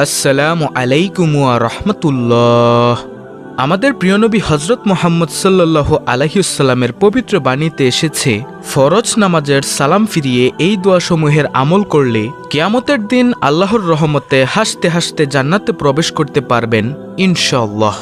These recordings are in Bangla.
আসসালামু আলাইকুম ওয়া রহমতুল্লাহ। আমাদের প্রিয় নবী হজরত মোহাম্মদ সাল্লাহ আলহিউসাল্লামের পবিত্র বাণীতে এসেছে, ফরজ নামাজের সালাম ফিরিয়ে এই দোয়াসমূহের আমল করলে কিয়ামতের দিন আল্লাহর রহমতে হাসতে হাসতে জান্নাতে প্রবেশ করতে পারবেন ইনশাল্লাহ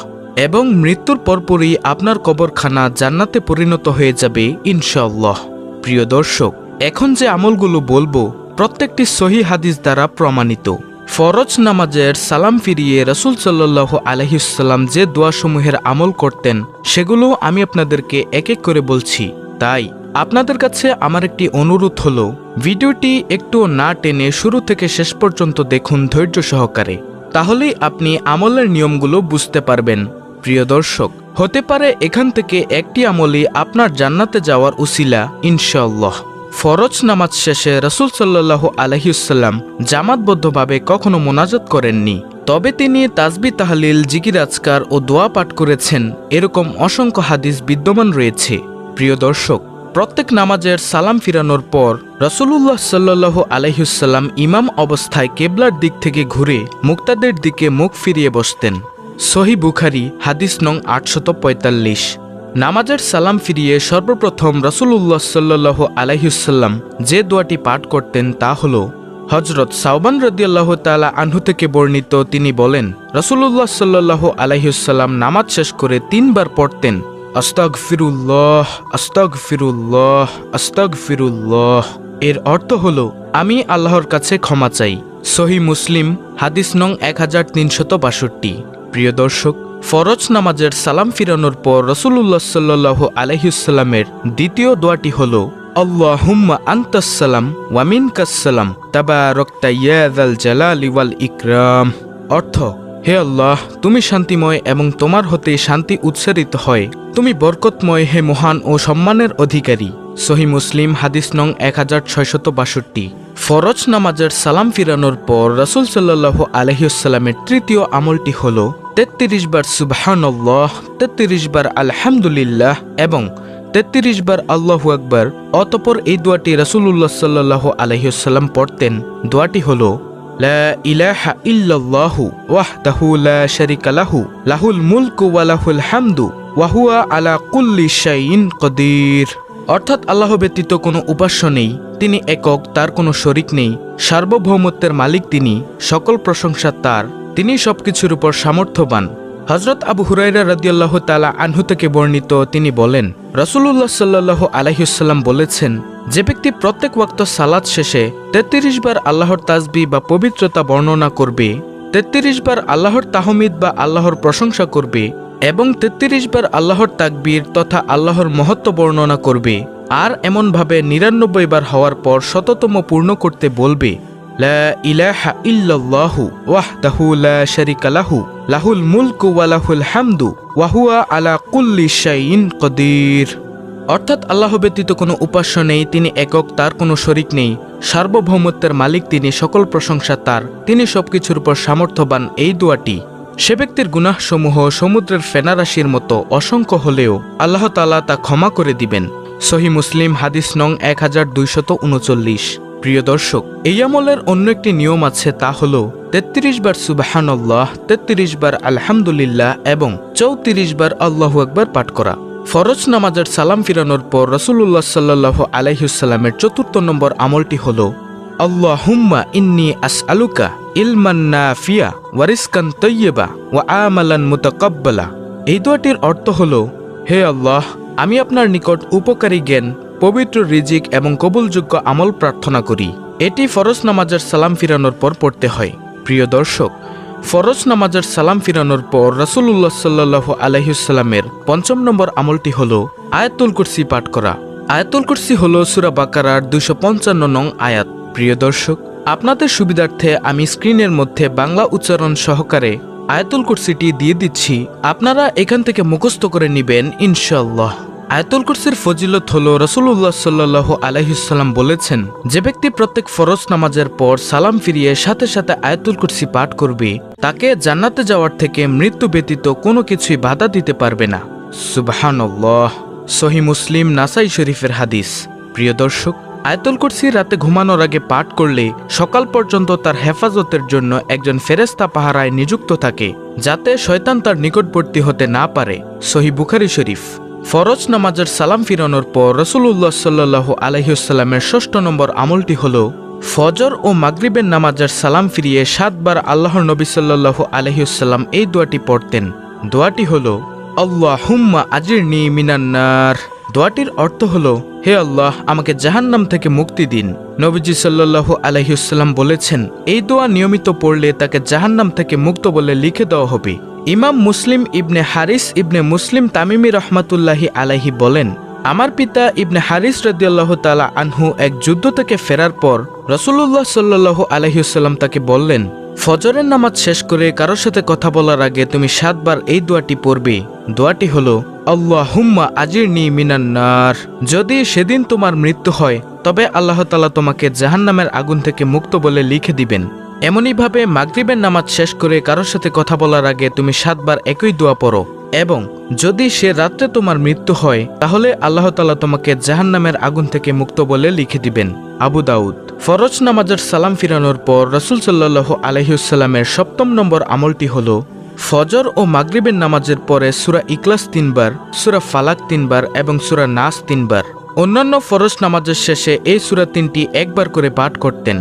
এবং মৃত্যুর পরপরই আপনার কবরখানা জান্নাতে পরিণত হয়ে যাবে ইনশাল্লাহ প্রিয় দর্শক, এখন যে আমলগুলো বলব, প্রত্যেকটি সহি হাদিস দ্বারা প্রমাণিত। ফরজ নামাজের সালাম ফিরিয়ে রসুল সাল্লাহ আলহিসাল্লাম যে দোয়াসমূহের আমল করতেন, সেগুলো আমি আপনাদেরকে এক এক করে বলছি। তাই, আপনাদের কাছে আমার একটি অনুরোধ হলো, ভিডিওটি একটু না টেনে শুরু থেকে শেষ পর্যন্ত দেখুন ধৈর্য সহকারে। তাহলেই আপনি আমলের নিয়মগুলো বুঝতে পারবেন। প্রিয় দর্শক, হতে পারে এখান থেকে একটি আমলই আপনার জান্নাতে যাওয়ার উসিলা ইনশাল্লাহ ফরজ নামাজ শেষে রসুল সাল্লাহ আলহিউসাল্লাম জামাতবদ্ধভাবে কখনো মোনাজাত করেননি। তবে তিনি তাজবি তাহলিল, জিকির আজকার ও দোয়া পাঠ করেছেন। এরকম অসংখ্য হাদিস বিদ্যমান রয়েছে। প্রিয় দর্শক, প্রত্যেক নামাজের সালাম ফিরানোর পর রসুল্লাহ সাল্লাহ আলহিউসাল্লাম ইমাম অবস্থায় কেবলার দিক থেকে ঘুরে মুক্তাদের দিকে মুখ ফিরিয়ে বসতেন। সহি বুখারি, হাদিস নং আটশত পঁয়তাল্লিশ। নামাজের সালাম ফিরিয়ে সর্বপ্রথম রসুল্লাহ সাল্লাহ আলাইহুসাল্লাম যে দোয়াটি পাঠ করতেন তা হল হজরত সাউবান রদিয়াল্লাহ তালা আনহু থেকে বর্ণিত তিনি বলেন রসুল্লাহ সাল্লাহ আলাইহুসাল্লাম নামাজ শেষ করে তিনবার পড়তেন আস্তাগ ফিরুল্লাহ আস্তাগ ফিরুল্লাহ আস্তাগ ফিরুল্লাহ এর অর্থ হল, আমি আল্লাহর কাছে ক্ষমা চাই। সহি মুসলিম, হাদিস নং এক হাজার বাষট্টি। প্রিয় দর্শক ফরজ নামাজের সালাম ফিরানোর পর রসুল্লাহ সাল্লাহ আলহিউসাল্লামের দ্বিতীয় দোয়াটি হল আল্লাহ আল্লাহুম্মা আন্তাসালাম ওয়ামিন কাসালাম তাবা ইয়াদাল জালালি ওয়াল ইকরাম। অর্থ, হে আল্লাহ, তুমি শান্তিময় এবং তোমার হতে শান্তি উৎসারিত হয়। তুমি বরকতময়, হে মহান ও সম্মানের অধিকারী। সহি মুসলিম, হাদিস নং এক হাজার ছয়শত বাষট্টি। ফরজ নামাজের সালাম ফিরানোর পর রসুল সাল্লাহ আলহিউসাল্লামের তৃতীয় আমলটি হল তেত্রিশ বার সুবাহান্লাহ তেত্রিশ বার আলহামদুলিল্লাহ এবং তেত্রিশ বার আল্লাহু আকবার, অতপর এই দোয়াটি রসুল্লাহ সাল্লাহ আলহিউসাল্লাম পড়তেন। দোয়াটি হল, লা লাহুল মুলকু ওয়া লাহুল হামদু ওয়া আলা কুল্লি অর্থাৎ আল্লাহ ব্যতীত কোনো উপাস্য নেই, তিনি একক, তার কোনো শরিক নেই, সার্বভৌমত্বের মালিক তিনি, সকল প্রশংসা তার। তিনি সবকিছুর উপর সামর্থ্যবান। হজরত আবু হুরাইরা রাদিয়াল্লাহ তালা আনহু থেকে বর্ণিত তিনি বলেন রসুল্লাহ সাল্লাহ আলহিউসাল্লাম বলেছেন, যে ব্যক্তি প্রত্যেক ওয়াক্ত সালাদ শেষে তেত্রিশ বার আল্লাহর তাজবি বা পবিত্রতা বর্ণনা করবে, তেত্রিশ বার আল্লাহর তাহমিদ বা আল্লাহর প্রশংসা করবে এবং তেত্রিশ বার আল্লাহর তাকবীর তথা আল্লাহর মহত্ব বর্ণনা করবে, আর এমনভাবে নিরানব্বই বার হওয়ার পর শততম পূর্ণ করতে বলবে। হামদু আলা অর্থাৎ আল্লাহ ব্যতীত নেই, তিনি একক, তার কোনো শরিক নেই। সার্বভৌমত্বের মালিক তিনি, সকল প্রশংসা তার। তিনি সবকিছুর উপর সামর্থ্যবান, এই দোয়াটি। সে ব্যক্তির গুনাহসমূহ সমুদ্রের ফেনারাশির মতো অসংখ্য হলেও আল্লাহ তালা তা ক্ষমা করে দিবেন। সহি মুসলিম হাদিস নং এক হাজার দুইশত উনচল্লিশ। প্রিয় দর্শক, এই আমলের অন্য একটি নিয়ম আছে, তা হল তেত্রিশ বার সুবাহান্লাহ তেত্রিশ বার আলহামদুলিল্লাহ এবং চৌত্রিশ বার আল্লাহু আকবার পাঠ করা। ফরজ নামাজের সালাম ফিরানোর পর রসুল্লাহ সাল্লাহ আলাইহুসাল্লামের চতুর্থ নম্বর আমলটি হল, আল্লাহুম্মা ইন্নি আস আলুকা ইলমান নাফিয়া ওয়ারিসকান তৈয়বা ওয়া আমালান মুতাকাব্বালা। এই দোয়াটির অর্থ হল, হে আল্লাহ, আমি আপনার নিকট উপকারী জ্ঞান পবিত্র রিজিক এবং কবুলযোগ্য আমল প্রার্থনা করি। এটি ফরজ নামাজের সালাম ফিরানোর পর পড়তে হয়। প্রিয় দর্শক, ফরজ নামাজের সালাম ফিরানোর পর রসুল্লাহ সাল্লাহ আলহিউসাল্লামের পঞ্চম নম্বর আমলটি হল আয়াতুল কুরসি পাঠ করা। আয়াতুল কুরসি হল সুরা বাকারার দুশো পঞ্চান্ন নং আয়াত। প্রিয় দর্শক, আপনাদের সুবিধার্থে আমি স্ক্রিনের মধ্যে বাংলা উচ্চারণ সহকারে আয়াতুল কুরসিটি দিয়ে দিচ্ছি। আপনারা এখান থেকে মুখস্থ করে নেবেন ইনশাল্লাহ আয়াতুল কুরসির ফজিলত হল রসুল্লাহ সাল্লাহ আলহিসাল্লাম বলেছেন, যে ব্যক্তি প্রত্যেক ফরজ নামাজের পর সালাম ফিরিয়ে সাথে সাথে আয়াতুল কুরসি পাঠ করবে, তাকে জান্নাতে যাওয়ার থেকে মৃত্যু ব্যতীত কোনো কিছুই বাধা দিতে পারবে না। সুবাহানল্লাহ। সহি মুসলিম নাসাই শরীফের হাদিস। প্রিয় দর্শক, আয়তুল কুরসি রাতে ঘুমানোর আগে পাঠ করলে সকাল পর্যন্ত তার হেফাজতের জন্য একজন ফেরেস্তা পাহারায় নিযুক্ত থাকে, যাতে শয়তান তার নিকটবর্তী হতে না পারে। সহি বুখারি শরীফ। ফরজ নামাজের সালাম ফিরানোর পর রসুল্লাহ সাল্লাহ আলহিউসাল্লামের ষষ্ঠ নম্বর আমলটি হল ফজর ও মাগরিবের নামাজের সালাম ফিরিয়ে সাতবার আল্লাহর নবী সাল্লাহ আলহিউসাল্লাম এই দোয়াটি পড়তেন। দোয়াটি হল আল্লাহ হুম্মা আজির নি মিনান্নার দোয়াটির অর্থ হল হে আল্লাহ, আমাকে জাহান্নাম থেকে মুক্তি দিন। নবীজি সাল্লাল্লাহু আলহিউসাল্লাম বলেছেন, এই দোয়া নিয়মিত পড়লে তাকে জাহান্নাম থেকে মুক্ত বলে লিখে দেওয়া হবে। ইমাম মুসলিম ইবনে হারিস ইবনে মুসলিম তামিমি রহমাতুল্লাহি আলাহি বলেন, আমার পিতা ইবনে হারিস রদিয়াল্লাহ তালা আনহু এক যুদ্ধ থেকে ফেরার পর রসুল্লাহ সাল্লাল্লাহু আলহিউসাল্লাম তাকে বললেন ফজরের নামাজ শেষ করে কারোর সাথে কথা বলার আগে তুমি সাতবার এই দোয়াটি পড়বে। দোয়াটি হলো আল্লাহ হুম্মা আজির নি মিনান্নার যদি সেদিন তোমার মৃত্যু হয়, তবে আল্লাহ তালা তোমাকে জাহান্নামের আগুন থেকে মুক্ত বলে লিখে দিবেন। এমনইভাবে মাগরিবের নামাজ শেষ করে কারোর সাথে কথা বলার আগে তুমি সাতবার একই দোয়া পড়ো। এবং যদি সে রাত্রে তোমার মৃত্যু হয়, তাহলে আল্লাহ তালা তোমাকে জাহান্নামের আগুন থেকে মুক্ত বলে লিখে দিবেন। আবু দাউদ। ফরজ নামাজের সালাম ফিরানোর পর রসুল সাল্লাহ আলহিউসাল্লামের সপ্তম নম্বর আমলটি হল ফজর ও মাগরিবের নামাজের পরে সুরা ইকলাস তিনবার, সুরা ফালাক তিনবার এবং সুরা নাস তিনবার। অন্যান্য ফরজ নামাজের শেষে এই সুরা তিনটি একবার করে পাঠ করতেন।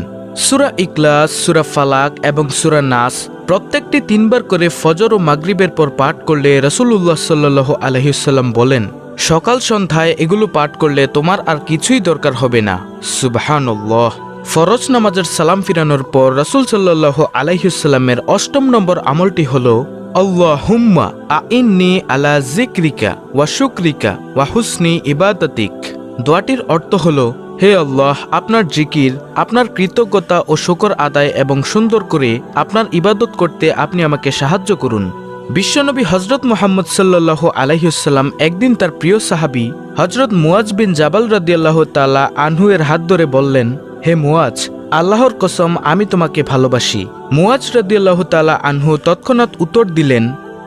সুরা ইকলাস সুরা ফালাক এবং সুরা নাস প্রত্যেকটি তিনবার করে ফজর ও মাগরিবের পর পাঠ করলে রসুল্লাহ সাল্লাহ আলহিসাল্লাম বলেন, সকাল সন্ধ্যায় এগুলো পাঠ করলে তোমার আর কিছুই দরকার হবে না। সুবাহানল্লাহ। ফরজ নামাজের সালাম ফিরানোর পর রসুল সাল্লাহ আলাইহুসাল্লামের অষ্টম নম্বর আমলটি হল আল্লাহ হুম্মা আইন্নি আলা জিক্রিকা ওয়া শুক্রিকা ওয়া হুসনি ইবাদতিক। দোয়াটির অর্থ হল, হে আল্লাহ, আপনার জিকির, আপনার কৃতজ্ঞতা ও শকর আদায় এবং সুন্দর করে আপনার ইবাদত করতে আপনি আমাকে সাহায্য করুন। বিশ্বনবী হজরত মোহাম্মদ সাল্লাহ আলাইসাল্লাম একদিন তার প্রিয় সাহাবি হজরত মুয়াজ বিন জাবাল রাদিয়াল্লাহ তালা আনহুয়ের হাত ধরে বললেন হে মুয়াজ আল্লাহর কসম আমি তোমাকে ভালোবাসি। মুয়াজ রাদিয়াল্লাহ তালা আনহু তৎক্ষণাৎ উত্তর দিলেন,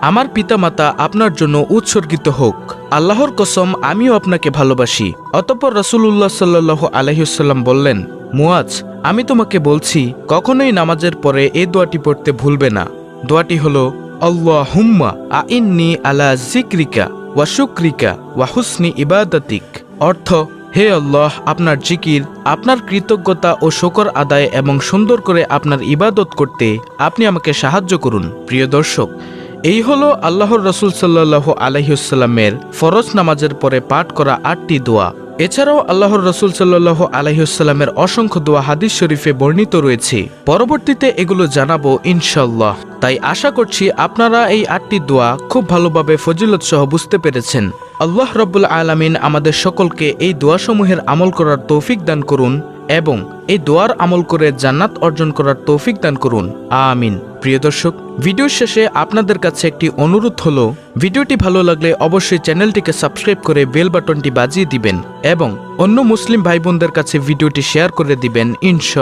আমার পিতামাতা আপনার জন্য উৎসর্গিত হোক। আল্লাহর কসম আমিও আপনাকে ভালোবাসি। অতপর রসুল্লাহ সাল্লাহ আলহিউসাল্লাম বললেন মুয়াজ আমি তোমাকে বলছি, কখনোই নামাজের পরে এই দোয়াটি পড়তে ভুলবে না। দোয়াটি হলো আল্লাহ হুম্মা আইন্নি আলা জিক্রিকা ওয়া শুক্রিকা ওয়া হুসনি ইবাদাতিক। অর্থ হে আল্লাহ, আপনার জিকির, আপনার কৃতজ্ঞতা ও শকর আদায় এবং সুন্দর করে আপনার ইবাদত করতে আপনি আমাকে সাহায্য করুন। প্রিয় দর্শক এই হলো আল্লাহর রসুল সাল্লাহ আলহিউসাল্লামের ফরজ নামাজের পরে পাঠ করা আটটি দোয়া। এছাড়াও আল্লাহর রসুল সাল্লাহ আলহিউসাল্লামের অসংখ্য দোয়া হাদিস শরীফে বর্ণিত রয়েছে। পরবর্তীতে এগুলো জানাব ইনশাল্লাহ তাই আশা করছি আপনারা এই আটটি দোয়া খুব ভালোভাবে ফজিলত সহ বুঝতে পেরেছেন। আল্লাহ রব্বুল আলামিন আমাদের সকলকে এই দোয়াসমূহের আমল করার তৌফিক দান করুন। এবং এই দোয়ার আমল করে জান্নাত অর্জন করার তৌফিক দান করুন। আমিন। প্রিয় দর্শক ভিডিওর শেষে আপনাদের কাছে একটি অনুরোধ হলো, ভিডিওটি ভালো লাগলে অবশ্যই চ্যানেলটিকে সাবস্ক্রাইব করে বেল বাটনটি বাজিয়ে দিবেন এবং অন্য মুসলিম ভাই বোনদের কাছে ভিডিওটি শেয়ার করে দিবেন ইনশা